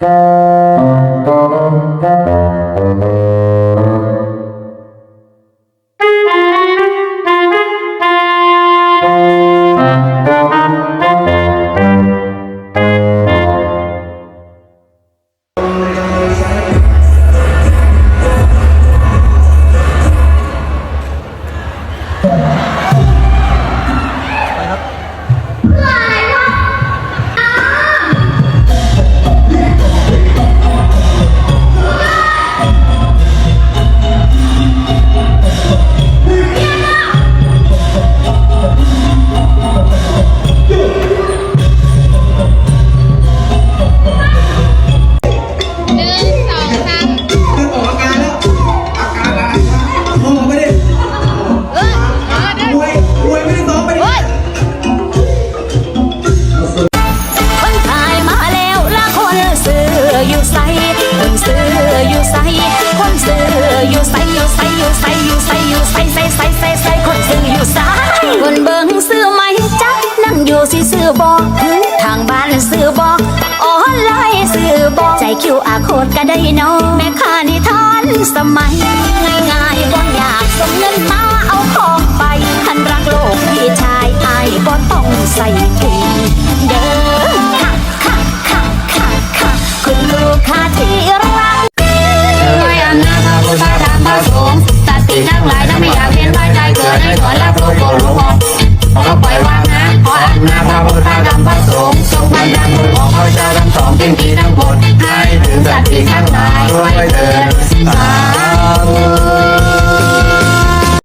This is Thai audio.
ห ใสคนซื้ออยู่ใสคนซื้ออยู่ใสอยู่ใสอยู่ใสอยู่ใสอยู่ใสใสใสใสใสคนซื้ออยู่ใสคนเบิ่งซื้อไหมจ๊ะนั่งอยู่สิซื้อบอกทางบ้านซื้อบอกออนไลน์ซื้อบอกใจคิวอาโคดก็ได้น้องแม่ค้านิทานสมัย ง่ายๆบ่อยากส่งเงินมาเอาของไปทันรักโลกพี่ชายไอายบ่ต้องใส่ถุง ทั้อนาพระพุทธธมพระสงฆ์สติทั้งหลายทั้งไม่อยากเห็นว่าใจเกิดให้ถอนรับรู้ตัวรู้ออกก็ปล่อยวางนะขออำนาจพระพุทธธรรมพระสงฆ์ทรงบันดาลบุญของพระเจ้าทั้งสองจึงมีทั้งหมดให้ถึงสัตว์ทั้งหลายด้วยเถิดสา